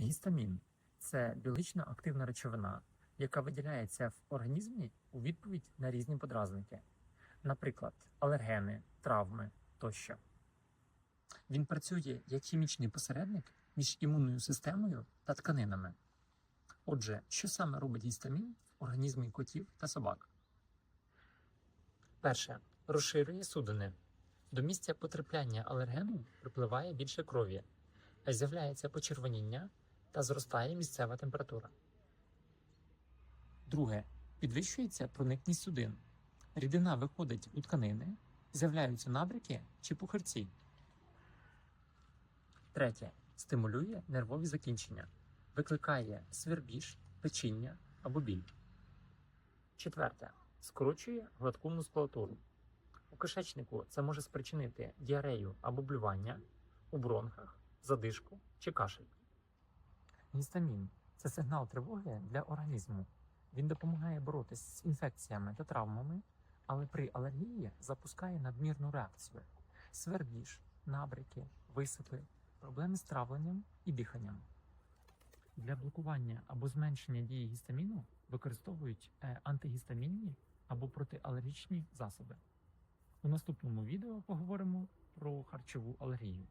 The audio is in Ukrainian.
Гістамін це біологічно активна речовина, яка виділяється в організмі у відповідь на різні подразники, наприклад, алергени, травми тощо. Він працює як хімічний посередник між імунною системою та тканинами. Отже, що саме робить гістамін в організмі котів та собак? Перше. Розширює судини. До місця потрапляння алергену припливає більше крові, з'являється почервоніння та зростає місцева температура. Друге. Підвищується проникність судин. Рідина виходить у тканини, з'являються набряки чи пухирці. Третє. Стимулює нервові закінчення. Викликає свербіж, печіння або біль. Четверте. Скорочує гладку мускулатуру. У кишечнику це може спричинити діарею або блювання, у бронхах, задишку чи кашель. Гістамін це сигнал тривоги для організму. Він допомагає боротися з інфекціями та травмами, але при алергії запускає надмірну реакцію: свербіж, набряки, висипи, проблеми з травленням і диханням. Для блокування або зменшення дії гістаміну використовують е, антигістамінні або протиалергічні засоби. У наступному відео поговоримо про харчову алергію.